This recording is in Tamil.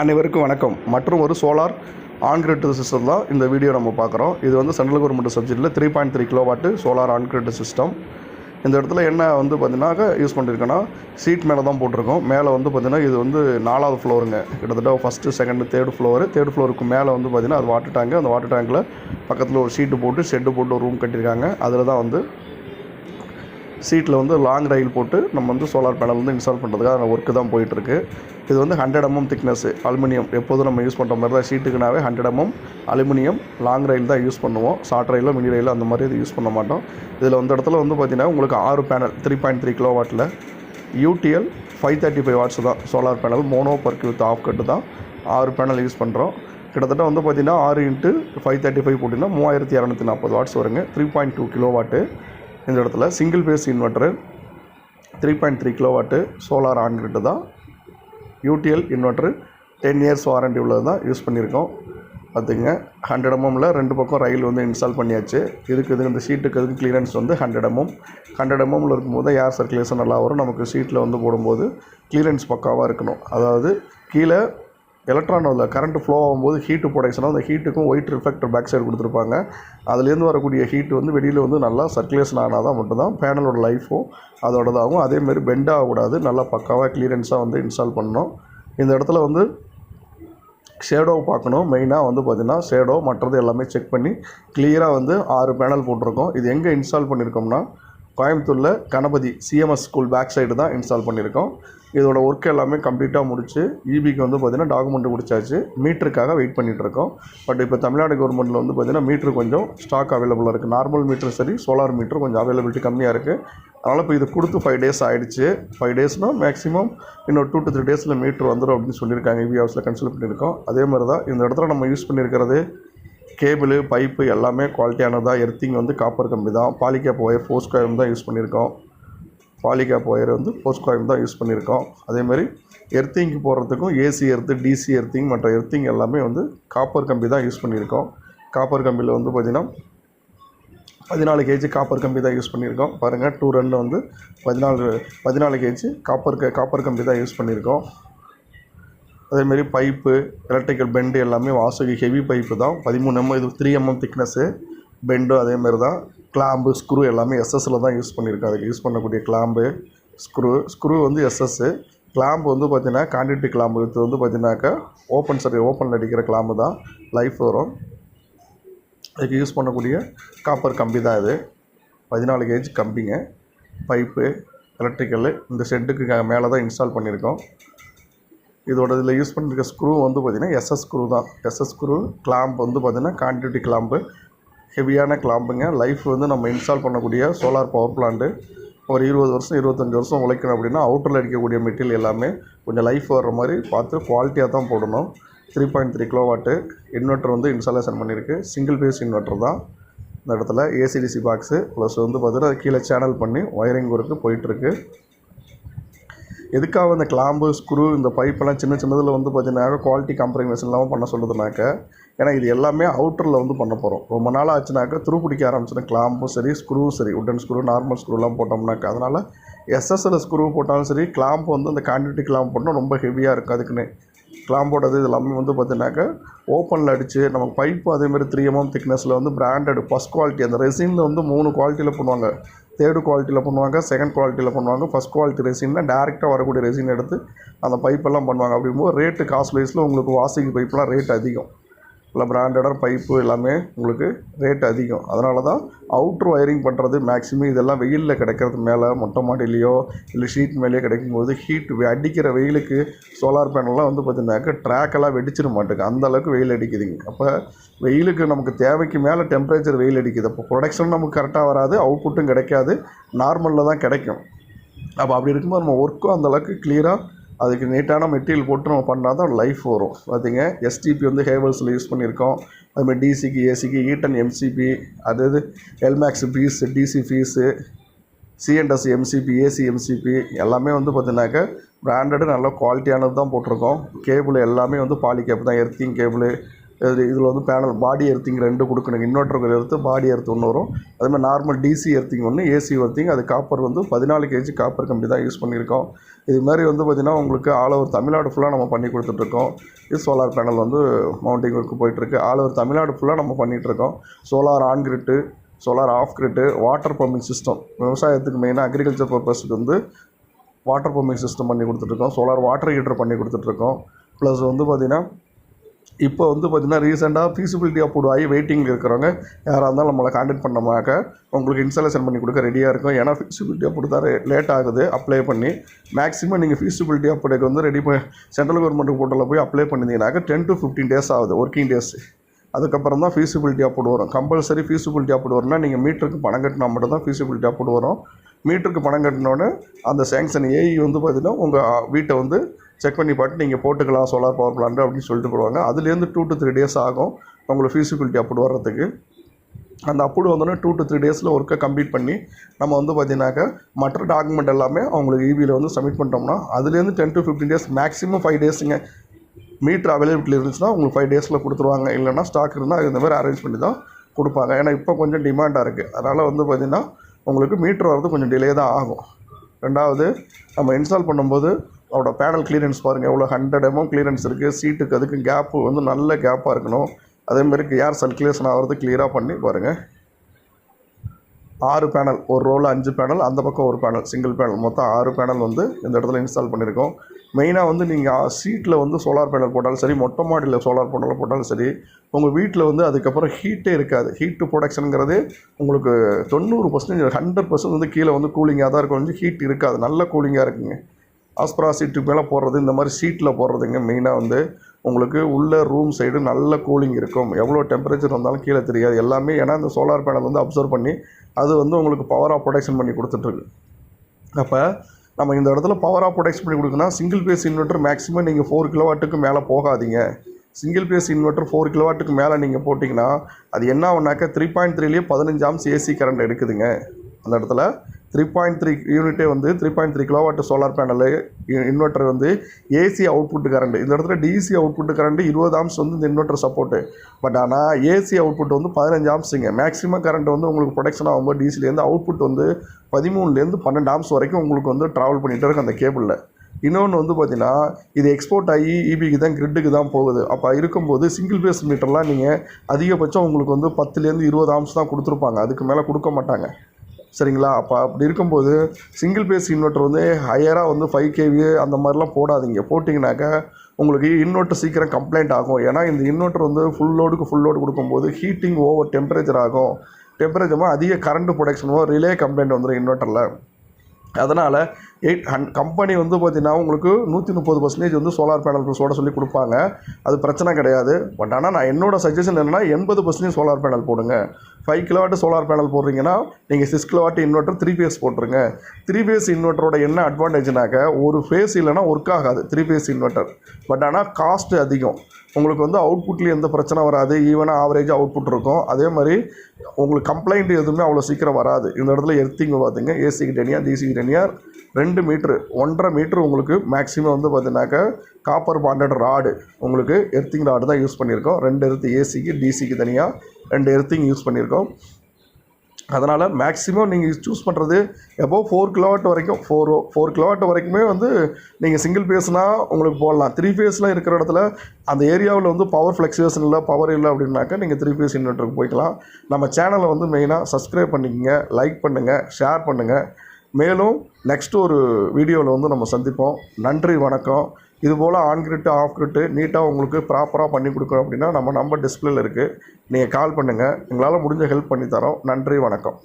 அனைவருக்கும் வணக்கம். மற்றும் ஒரு சோலார் ஆன்கிரிட் சிஸ்டம் தான் இந்த வீடியோ நம்ம பார்க்குறோம். இது வந்து சென்ட்ரல் கவர்மெண்ட் சப்ஜெக்டில் three point three kilo watt solar on grid system இந்த இடத்துல என்ன வந்து பார்த்தீங்கன்னாக்கா யூஸ் பண்ணியிருக்கேன்னா சீட் மேலே தான் போட்டிருக்கோம். மேலே வந்து பார்த்தீங்கன்னா இது வந்து நாலாவது ஃப்ளோருங்க கிட்டத்தட்ட first second third floor third ஃப்ளோருக்கு மேலே வந்து பார்த்தீங்கன்னா அது வாட்டர் டேங்கு அந்த வாட்டர் டேங்கில் பக்கத்தில் ஒரு ஷீட்டு போட்டு ஷெட்டு போட்டு ஒரு ரூம் கட்டியிருக்காங்க. அதில் தான் வந்து சீட்டில் வந்து லாங் ரயில் போட்டு நம்ம வந்து சோலார் பேனல் வந்து இன்ஸ்டால் பண்ணுறதுக்காக ஒர்க்கு தான் போயிட்டுருக்கு. இது வந்து ஹண்ட்ரட் எம்எம் திக்னஸ் அலுமினியம் எப்போதும் நம்ம யூஸ் பண்ணுற மாதிரி தான் ஷீட்டுக்குனாவே hundred MM aluminium long rail தான் யூஸ் பண்ணுவோம். ஷார்ட் ரயிலோ மினி ரயிலோ அந்த மாதிரி இது யூஸ் பண்ண மாட்டோம். இதில் வந்து இடத்துல வந்து பார்த்திங்கன்னா உங்களுக்கு ஆறு panel three point three kilo வாட்டில் UTL five thirty five watts தான். Solar panel mono PERC with half cut தான் ஆறு பேனல் யூஸ் பண்ணுறோம் கிட்டத்தட்ட வந்து பார்த்திங்கன்னா ஆறு இன்ட்டு ஃபைவ் தேர்ட்டி ஃபைவ் போட்டிங்கன்னா மூவாயிரத்தி இரநூத்தி நாற்பது வாட்ஸ் வருங்க. Three point two kilo watt இந்த இடத்துல. Single phase inverter three point three kilo watt solar on grid தான். UTL inverter ten years warranty உள்ளது தான் யூஸ் பண்ணியிருக்கோம். பார்த்துங்க ஹண்ட்ரட் எம்எம்மில் ரெண்டு பக்கம் ரயில் வந்து இன்ஸ்டால் பண்ணியாச்சு. இதுக்கு இது இந்த ஷீட்டுக்கு இதுக்கு கிளியரன்ஸ் வந்து ஹண்ட்ரட் எம்எம் ஹண்ட்ரட் எம்எம்மில் இருக்கும்போது ஏர் சர்க்குலேஷன் நல்லா வரும். நமக்கு ஷீட்டில் வந்து போடும்போது கிளியரன்ஸ் பக்காவாக இருக்கணும். அதாவது கீழே எலக்ட்ரான் அதில் கரண்ட் ஃப்ளோ ஆகும்போது ஹீட்டு ப்ரொடக்ஷனாக அந்த ஹீட்டுக்கும் ஒயிட் ரிஃப்ளெக்டர் பேக் சைடு கொடுத்துருப்பாங்க. அதுலேருந்து வரக்கூடிய ஹீட்டு வந்து வெளியில் வந்து நல்லா சர்க்குலேஷன் ஆனால் தான் மட்டும்தான் பேனலோட லைஃபும் அதோடதாகவும் அதேமாரி பெண்ட் ஆகக்கூடாது நல்லா பக்காவாக கிளியரன்ஸாக வந்து இன்ஸ்டால் பண்ணணும். இந்த இடத்துல வந்து ஷேடோ பார்க்கணும். மெயினாக வந்து பார்த்திங்கன்னா ஷேடோ மற்றது எல்லாமே செக் பண்ணி கிளியராக வந்து ஆறு பேனல் போட்டிருக்கோம். இது எங்கே இன்ஸ்டால் பண்ணியிருக்கோம்னா கோயம்புத்தூரில் Ganapathy CMS school back side தான் இன்ஸ்டால் பண்ணியிருக்கோம். இதோட ஒர்க் எல்லாமே கம்ப்ளீட்டாக முடிச்சு இபிக்கு வந்து பார்த்திங்கன்னா டாக்குமெண்ட் முடிச்சாச்சு. மீட்டருக்காக வெயிட் பண்ணிகிட்டு இருக்கோம். பட் இப்போ தமிழ்நாடு கவர்மெண்ட்டில் வந்து பார்த்திங்கன்னா மீட்ரு கொஞ்சம் ஸ்டாக் அவைலபிளாக இருக்குது நார்மல் மீட்டர் சரி சோலார் மீட்ரு கொஞ்சம் அவைலபிலிட்டி கம்மியாக இருக்குது அதனால் இப்போ இது கொடுத்து ஃபைவ் டேஸ் ஆகிடுச்சு ஃபைவ் டேஸ்னால் மேக்ஸிமம் இன்னொரு டூ டு த்ரீ டேஸில் மீட்ரு வந்துடும் அப்படின்னு சொல்லியிருக்காங்க. இபி ஹவுஸில் கன்சல்ட் பண்ணியிருக்கோம். அதே மாதிரி தான் இந்த இடத்துல நம்ம யூஸ் பண்ணியிருக்கிறது கேபிள் பைப்பு எல்லாமே குவாலிட்டியானதாக எர்த்திங் வந்து காப்பர் கம்பி தான். பாலிகேப் ஒயர் ஃபோர்ஸ் காயம் தான் யூஸ் பண்ணியிருக்கோம். பாலிகேப் ஒயர் வந்து போஸ்ட் தான் யூஸ் பண்ணியிருக்கோம். அதேமாதிரி எர்த்திங்க்கு போகிறதுக்கும் ஏசி எர்த்து டிசி எர்த்திங் மற்ற எர்த்திங் எல்லாமே வந்து காப்பர் கம்பி தான் யூஸ் பண்ணியிருக்கோம். காப்பர் கம்பியில் வந்து பார்த்திங்கன்னா பதினாலு கேஜி காப்பர் கம்பி தான் யூஸ் பண்ணியிருக்கோம். பாருங்கள் டூ ரன்னில் வந்து பதினாலு பதினாலு கேஜி காப்பர் க காப்பர் கம்பி தான் யூஸ் பண்ணியிருக்கோம். அதேமாரி பைப்பு எலக்ட்ரிக்கல் பெண்டு எல்லாமே வாசுகி ஹெவி பைப்பு தான். பதிமூணு எம்எம் இது த்ரீ எம்எம் திக்னஸ்ஸு பெண்டும் அதேமாரி தான். கிளாம்பு ஸ்க்ரூ எல்லாமே எஸ்எஸ்ஸில் தான் யூஸ் பண்ணியிருக்கோம் அதுக்கு யூஸ் பண்ணக்கூடிய கிளாம்பு ஸ்க்ரூ ஸ்க்ரூ வந்து எஸ்எஸ்ஸு கிளாம்பு வந்து பார்த்திங்கன்னா கான்டிட்டி கிளாம்பு இது வந்து பார்த்தீங்கன்னாக்கா ஓப்பன் சரி ஓப்பனில் அடிக்கிற கிளாம்பு தான். லைஃப் வரும். அதுக்கு யூஸ் பண்ணக்கூடிய காப்பர் கம்பி தான் இது. பதினாலு கேஜ் கம்பிங்க. பைப்பு எலக்ட்ரிக்கல் இந்த ஷெட்டுக்கு மேலே தான் இன்ஸ்டால் பண்ணியிருக்கோம். இதோட இதில் யூஸ் பண்ணிருக்க ஸ்க்ரூ வந்து பார்த்திங்கன்னா எஸ்எஸ் ஸ்க்ரூ தான். எஸ்எஸ் ஸ்க்ரூ கிளாம்ப் வந்து பார்த்திங்கன்னா கான்டிட்டி கிளாம்பு ஹெவியான கிளாம்புங்க லைஃப் வந்து நம்ம இன்ஸ்டால் பண்ணக்கூடிய சோலார் பவர் பிளான்ட்டு ஒரு இருபது வருஷம் இருபத்தஞ்சி வருஷம் உழைக்கணும் அப்படின்னா அவுட்டரில் அடிக்கக்கூடிய மெட்டீரியல் எல்லாமே கொஞ்சம் லைஃப் வர்ற மாதிரி பார்த்து குவாலிட்டியாக தான் போடணும். Three point three kilo watt inverter வந்து இன்ஸ்டாலேஷன் பண்ணியிருக்கு. சிங்கிள் பேஸ் இன்வெர்ட்டர் தான். இந்த இடத்துல ஏசிடிசி பாக்ஸு ப்ளஸ் வந்து பார்த்தீங்கன்னா கீழே சேனல் பண்ணி ஒயரிங் ஒர்க்கு போயிட்டுருக்கு எதுக்காக இந்த கிளாம்பு ஸ்க்ரூ இந்த பைப்பெல்லாம் சின்ன சின்னதில் வந்து பார்த்தீங்கன்னா குவாலிட்டி காம்ப்ரமைஸ் இல்லாமல் பண்ண சொல்லுதுனாக்க ஏன்னா இது எல்லாமே அவுட்டரில் வந்து பண்ண போகிறோம் ரொம்ப நாள் ஆச்சுனாக்கா துருப்பிடிக்க ஆரம்பிச்சுன்னா கிளாம்பும் சரி ஸ்க்ரூவும் சரி உட்டன் ஸ்க்ரூ நார்மல் ஸ்க்ரூலாம் போட்டோம்னாக்கா அதனால் எஸ்எஸ்எல் ஸ்க்ரூ போட்டாலும் சரி கிளாம்ப் வந்து அந்த கான்டிட்டி கிளாம்ப் போட்டால் ரொம்ப ஹெவியாக இருக்குது அதுக்குன்னு கிளாம்போடது இது எல்லாமே வந்து பார்த்தீங்கன்னாக்கா ஓப்பனில் அடித்து நமக்கு பைப்பு அதேமாதிரி த்ரீ எம்எம் திக்னஸில் வந்து பிராண்டட் ஃபஸ்ட் குவாலிட்டி அந்த ரெசினில் வந்து மூணு குவாலிட்டியில் பண்ணுவாங்க. தேர்டு குவாலிட்டியில் பண்ணுவாங்க செகண்ட் குவாலிட்டியில் பண்ணுவாங்க. ஃபஸ்ட் குவாலிட்டி ரெசினில் டேரெக்டாக வரக்கூடிய ரெசின் எடுத்து அந்த பைப்பெல்லாம் பண்ணுவாங்க. அப்படிங்கும்போது ரேட்டு காஸ்ட் வைஸில் உங்களுக்கு வாசிக்கு பைப்லாம் ரேட் அதிகம். இல்லை பிராண்டடர் பைப்பு எல்லாமே உங்களுக்கு ரேட் அதிகம். அதனால தான் அவுட்ரு ஒயரிங் பண்ணுறது மேக்ஸிமம் இதெல்லாம் வெயிலில் கிடைக்கிறது மேலே மொட்டை மாடிலேயோ இல்லை ஷீட் மேலேயோ கிடைக்கும்போது ஹீட் அடிக்கிற வெயிலுக்கு சோலார் பேனல்லாம் வந்து பார்த்தீங்கன்னாக்கா ட்ராக்கெல்லாம் வெடிச்சிட மாட்டேங்க அந்த அளவுக்கு வெயில் அடிக்குதுங்க. அப்போ வெயிலுக்கு நமக்கு தேவைக்கு மேலே டெம்பரேச்சர் வெயில் அடிக்குது. அப்போ ப்ரொடக்ஷன் நமக்கு கரெக்டாக வராது அவுட்புட்டும் கிடைக்காது. நார்மலில் தான் கிடைக்கும். அப்போ அப்படி இருக்கும்போது நம்ம ஒர்க்கும் அந்தளவுக்கு கிளியராக அதுக்கு நீட்டான மெட்டீரியல் போட்டு நம்ம பண்ணால் தான் லைஃப் வரும். பார்த்திங்க எஸ்டிபி வந்து ஹேவல்ஸில் யூஸ் பண்ணியிருக்கோம். அதுமாதிரி டிசிக்கு ஏசிக்கு ஈட்டன் எம்சிபி அது எல்மேக்ஸ் ஃபீஸ் டிசி ஃபீஸு சிஎன்டஸ் எம்சிபி ஏசி எம்சிபி எல்லாமே வந்து பார்த்திங்கனாக்கா பிராண்டடு நல்ல குவாலிட்டியானது தான் போட்டிருக்கோம். கேபிள் எல்லாமே வந்து பாலி கேப் தான் எர்த்திங் கேபிள் இது இதில் வந்து பேனல் பாடி எர்த்திங் ரெண்டு கொடுக்கணுங்க இன்வெர்ட்டருக்கு எடுத்து பாடி எர்த் ஒன்று வரும். அதுமாதிரி நார்மல் டிசி எர்த்திங் ஒன்று ஏசி எர்த்திங் அது காப்பர் வந்து பதினாலு கேஜி காப்பர் கம்பி தான் யூஸ் பண்ணியிருக்கோம். இது மாதிரி வந்து பார்த்திங்கன்னா உங்களுக்கு ஆல் ஓவர் தமிழ்நாடு ஃபுல்லாக நம்ம பண்ணி கொடுத்துட்ருக்கோம். இது சோலார் பேனல் வந்து மவுண்டிங் ஒர்க்கு போயிட்டுருக்கு ஆல் ஓவர் தமிழ்நாடு ஃபுல்லாக நம்ம பண்ணிகிட்ருக்கோம் solar on grid solar off grid water pumping system விவசாயத்துக்கு மெயினாக அக்ரிகல்ச்சர் பர்பஸ்க்கு வந்து வாட்டர் பம்பிங் சிஸ்டம் பண்ணி கொடுத்துட்ருக்கோம். சோலார் வாட்டர் ஹீட்டர் பண்ணி கொடுத்துட்ருக்கோம். ப்ளஸ் வந்து பார்த்திங்கன்னா இப்போ வந்து பார்த்திங்கன்னா ரீசெண்டாக ஃபீஸிபிலிட்டி அப்ரூவ் ஆகி வெயிட்டிங்கில் இருக்கிறவங்க யாராக இருந்தாலும் நம்மளை காண்டாக்ட் பண்ணமாக்க உங்களுக்கு இன்ஸ்டாலேஷன் பண்ணி கொடுக்க ரெடியாக இருக்கும். ஏன்னா ஃபீஸிபிலிட்டி அப்ரூவ் தான் லேட் ஆகுது அப்ளை பண்ணி மேக்ஸிமம் நீங்கள் ஃபீஸிபிலிட்டி அப்ரூவ்க்கு வந்து ரெடி பண்ணி சென்ட்ரல் கவர்மெண்ட் போர்ட்டலில் போய் அப்ளை பண்ணியிருந்தீங்கன்னாக்க டென் டு ஃபிஃப்டீன் டேஸ் ஆகுது ஒர்க்கிங் டேஸ் அதுக்கப்புறம் தான் ஃபீஸிபிலிட்டி அப்ரூவ் வரும். கம்பல்சரி ஃபீஸிபிலிட்டி அப்ரூவ் வரும்னா நீங்கள் மீட்டருக்கு பணம் கட்டினா மட்டும் தான் ஃபீஸிபிலிட்டி அப்ரூவ் வரும். மீட்டருக்கு பணம் கட்டினோடனே அந்த சேங்ஷன் ஏஐ வந்து பார்த்திங்கன்னா உங்கள் வீட்டை வந்து செக் பண்ணி பார்த்து நீங்கள் போட்டுக்கலாம் சோலார் பவர் பிளான்ட் அப்படின்னு சொல்லிட்டு போடுவாங்க. அதுலேருந்து டூ டு த்ரீ டேஸ் ஆகும் உங்களுக்கு ஃபீஸிபிலிட்டி அப்ரூவ் வர்றதுக்கு. அந்த அப்ரூவ் வந்தோடனே டூ டு த்ரீ டேஸில் ஒர்க்கை கம்ப்ளீட் பண்ணி நம்ம வந்து பார்த்தீங்கன்னாக்கா மற்ற டாக்குமெண்ட் எல்லாமே அவங்களுக்கு இபியில் வந்து சப்மிட் பண்ணிட்டோம்னா அதுலேருந்து ten to fifteen days maximum five டேஸுங்க metre availability இருந்துச்சுன்னா உங்களுக்கு ஃபைவ் டேஸில் கொடுத்துருவாங்க. இல்லைன்னா ஸ்டாக் இருந்தால் இந்த மாதிரி அரேஞ்ச் பண்ணி தான் கொடுப்பாங்க. ஏன்னா இப்போ கொஞ்சம் டிமாண்டாக இருக்குது அதனால் வந்து பார்த்திங்கன்னா உங்களுக்கு மீட்ரு வரது கொஞ்சம் டிலே தான் ஆகும். ரெண்டாவது நம்ம இன்ஸ்டால் பண்ணும்போது அதோட பேனல் கிளியரன்ஸ் பாருங்கள் எவ்வளோ ஹண்ட்ரட் எம்எம் கிளியரன்ஸ் இருக்குது சீட்டுக்கு அதுக்கு கேப்பு வந்து நல்ல கேப்பாக இருக்கணும். அதேமாதிரி ஏர் சர்க்குலேஷன் ஆகிறது கிளியராக பண்ணி பாருங்கள் ஆறு பேனல் ஒரு ரோவில் அஞ்சு பேனல் அந்த பக்கம் ஒரு பேனல் சிங்கிள் பேனல் மொத்தம் ஆறு பேனல் வந்து இந்த இடத்துல இன்ஸ்டால் பண்ணியிருக்கோம் மெயினாக வந்து நீங்கள் சீட்டில் வந்து சோலார் பேனல் போட்டாலும் சரி மொட்டை மாடியில் சோலார் பேனல் போட்டாலும் சரி உங்கள் வீட்டில் வந்து அதுக்கப்புறம் ஹீட்டே இருக்காது. ஹீட்டு ப்ரொடக்ஷனுங்கிறது உங்களுக்கு தொண்ணூறு பர்சன்டேஜ் ஹண்ட்ரட் பர்சன்ட் வந்து கீழே வந்து கூலிங்காக தான் இருக்கும். வந்து ஹீட் இருக்காது. நல்ல கூலிங்காக இருக்குங்க. ஆஸ்பரா சீட்டுக்கு மேலே போடுறது இந்த மாதிரி சீட்டில் போடுறதுங்க மெயினாக வந்து உங்களுக்கு உள்ள ரூம் சைடு நல்ல கூலிங் இருக்கும். எவ்வளோ டெம்பரேச்சர் வந்தாலும் கீழே தெரியாது. எல்லாமே ஏன்னா இந்த சோலார் பேனல் வந்து அப்சர்வ் பண்ணி அது வந்து உங்களுக்கு பவர் ஆஃப் ப்ரொடக்ஷன் பண்ணி கொடுத்துட்ருக்கு அப்போ நம்ம இந்த இடத்துல பவர் ஆஃப் ப்ரொடக்ஷன் பண்ணி கொடுக்கணும் சிங்கிள் பேஸ் இன்வெர்ட்டர் மேக்ஸிமம் நீங்கள் ஃபோர் கிலோவாட்டுக்கு மேலே போகாதீங்க. சிங்கிள் பேஸ் இன்வெர்ட்டர் ஃபோர் கிலோவாட்டுக்கு மேலே நீங்கள் போட்டிங்கன்னா அது என்ன ஆகுனாக்கா த்ரீ பாயிண்ட் த்ரீலேயே பதினஞ்சு ஆம்ஸ் ஏசி கரண்ட் எடுக்குதுங்க. அந்த இடத்துல த்ரீ பாயிண்ட் த்ரீ யூனிட்டே வந்து three point three kilowatt solar panel inverter வந்து ஏசி அவுட்புட் கரண்ட் இந்த இடத்துல டிசி அவுட்புட் கரண்ட் இருபது ஆம்ஸ் வந்து இந்த இன்வெர்ட்டர் சப்போர்ட்டு பட் ஆனால் ஏசி அவுட்புட் வந்து பதினஞ்சு ஆம்ஸுங்க மேக்ஸிமம் கரண்ட் வந்து உங்களுக்கு ப்ரொடக்ஷன் ஆகும்போது டிசிலேருந்து அவுட்புட் வந்து பதிமூணுலேருந்து பன்னெண்டு ஆம்ஸ் வரைக்கும் உங்களுக்கு வந்து ட்ராவல் பண்ணிகிட்டே இருக்கும் அந்த கேபிளில் இன்னொன்று வந்து பார்த்தீங்கன்னா இது எக்ஸ்போர்ட் ஆகி e இபிக்கு தான் கிரிட்டுக்கு தான் போகுது. அப்போ இருக்கும்போது சிங்கிள் பேஸ் மீட்டர்லாம் நீங்கள் அதிகபட்சம் உங்களுக்கு வந்து பத்துலேருந்து இருபது ஆம்ஸ் தான் கொடுத்துருப்பாங்க. அதுக்கு மேலே கொடுக்க மாட்டாங்க. சரிங்களா? அப்போ அப்படி இருக்கும்போது சிங்கிள் பேஸ் இன்வெர்ட்டர் வந்து ஹையராக வந்து ஃபைவ் கேவி அந்த மாதிரிலாம் போடாதீங்க. போட்டிங்கனாக்கா உங்களுக்கு இன்வெர்ட்டர் சீக்கிரம் கம்ப்ளைண்ட் ஆகும். ஏன்னா இந்த இன்வெர்ட்டர் வந்து ஃபுல் லோடுக்கு ஃபுல் லோடு கொடுக்கும்போது ஹீட்டிங் ஓவர் டெம்பரேச்சர் ஆகும். டெம்பரேச்சர் அதிக கரண்ட் ப்ரொடக்ஷனும் ரிலே கம்ப்ளைண்ட் வந்துடும் இன்வெர்ட்டரில் அதனால் எயிட் ஹன் கம்பெனி வந்து பார்த்திங்கன்னா உங்களுக்கு நூற்றி முப்பது பர்சன்டேஜ் வந்து சோலார் பேனல்ஸோட சொல்லி கொடுப்பாங்க. அது பிரச்சனை கிடையாது. பட் ஆனால் நான் என்னோட சஜஷன் என்னென்னா எண்பது பர்சன்டேஜ் சோலார் பேனல் போடுங்க. ஃபைவ் கிலோவாட் சோலார் பேனல் போடுறீங்கன்னா நீங்கள் six kilowatt inverter three phase போட்டுருங்க. த்ரீ ஃபேஸ் இன்வெர்ட்டரோட என்ன அட்வான்டேஜ்னாக்க ஒரு ஃபேஸ் இல்லைன்னா ஒர்க் ஆகாது. த்ரீ ஃபேஸ் இன்வெர்ட்டர் பட் ஆனால் காஸ்ட்டு அதிகம். உங்களுக்கு வந்து அவுட்புட்லேயும் எந்த பிரச்சனை வராது. ஈவனாக ஆவரேஜாக அவுட்புட் இருக்கும். அதே மாதிரி உங்களுக்கு கம்ப்ளைண்ட் எதுவுமே அவ்வளோ சீக்கிரம் வராது. இந்த இடத்துல எர்த்திங் பார்த்துங்க ஏசிக்கு தனியாக டிசிக்கு தனியாக ரெண்டு ரெண்டு மீட்ரு ஒன்றரை மீட்ரு உங்களுக்கு மேக்ஸிமம் வந்து பார்த்தீங்கன்னாக்கா காப்பர் பாண்டட் ராடு உங்களுக்கு எர்த்திங் ராடு தான் யூஸ் பண்ணியிருக்கோம். ரெண்டு எர்த்து ஏசிக்கு டிசிக்கு தனியாக ரெண்டு எர்த்திங் யூஸ் பண்ணியிருக்கோம். அதனால் மேக்ஸிமம் நீங்கள் சூஸ் பண்ணுறது எப்போ ஃபோர் கிலோவாட் வரைக்கும் ஃபோர் ஃபோர் கிலோவாட் வரைக்குமே வந்து நீங்கள் சிங்கிள் பேஸ்னால் உங்களுக்கு போடலாம். த்ரீ ஃபேஸில் இருக்கிற இடத்துல அந்த ஏரியாவில் வந்து பவர் ஃப்ளக்சுவேஷன் இல்லை பவர் இல்லை அப்படின்னாக்கா நீங்கள் த்ரீ ஃபேஸ் இன்வெர்ட்டருக்கு போய்க்கலாம். நம்ம சேனலை வந்து மெயினாக சப்ஸ்கிரைப் பண்ணிக்கங்க லைக் பண்ணுங்கள் ஷேர் பண்ணுங்கள் மேலும் நெக்ஸ்ட் ஒரு வீடியோவில் வந்து நம்ம சந்திப்போம். நன்றி வணக்கம். இதுபோல் ஆன் கிரிட்டு ஆஃப் கிரிட்டு நீட்டாக உங்களுக்கு ப்ராப்பராக பண்ணி கொடுக்குறோம் அப்படின்னா நம்ம நம்பர் டிஸ்பிளேல இருக்குது நீங்கள் கால் பண்ணுங்கள் எங்களால் முடிஞ்ச ஹெல்ப் பண்ணி தரோம். நன்றி வணக்கம்.